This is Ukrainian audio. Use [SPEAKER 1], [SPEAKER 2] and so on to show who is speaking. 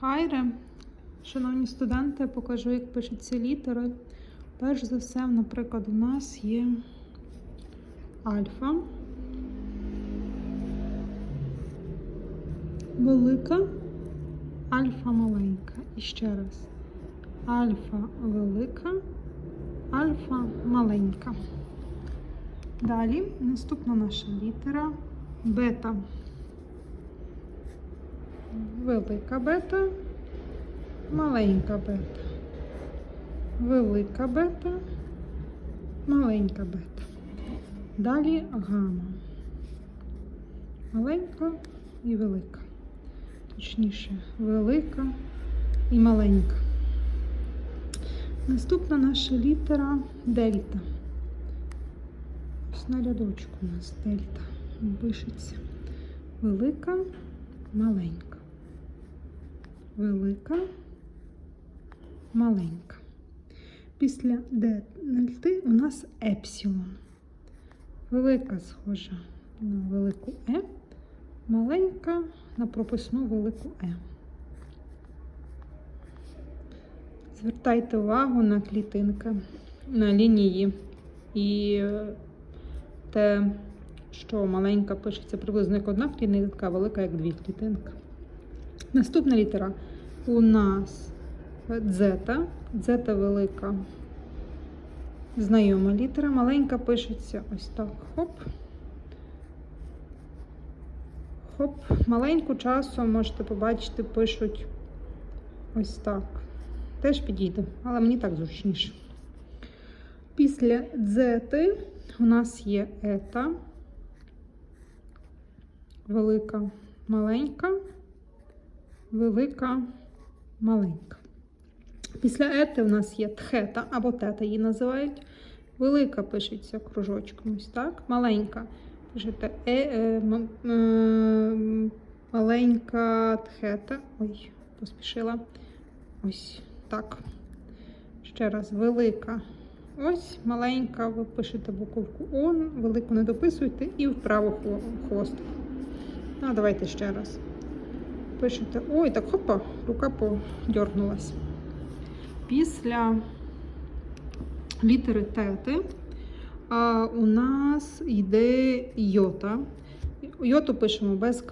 [SPEAKER 1] Хайре, шановні студенти, я покажу, як пишуться літери. Перш за все, наприклад, у нас є альфа, велика, альфа маленька. І ще раз. Альфа велика, альфа маленька. Далі наступна наша літера бета. Велика бета, маленька бета. Велика бета, маленька бета. Далі гама. Маленька і велика. Точніше, велика і маленька. Наступна наша літера дельта. Ось на рядочку у нас дельта пишеться. Велика, маленька. Велика, маленька. Після дельти у нас епсилон. Велика схожа на велику Е, маленька на прописну велику Е. Звертайте увагу на клітинки, на лінії і те, що маленька пишеться приблизно як одна клітинка, а велика як дві клітинки. Наступна літера у нас дзета. Дзета велика. Знайома літера. Маленька пишеться ось так. Хоп. Хоп. Маленьку часом можете побачити, пишуть ось так. Теж підійде, але мені так зручніше. Після дзети у нас є ета. Велика, маленька, велика, маленька. Після ети у нас є тхета або тета її називають. Велика пишеться кружочком. Ось так. Маленька. Пишете е, е, м, е, маленька тхета. Ой, поспішила. Ось так. Ще раз, велика. Ось маленька, ви пишете буковку О, велику не дописуйте і вправо хво- хвостик. Ну, давайте ще раз. Пишете. Ой, так хопа, рука подергнулась. Після літери а, у нас йде йота. Йоту пишемо без краю.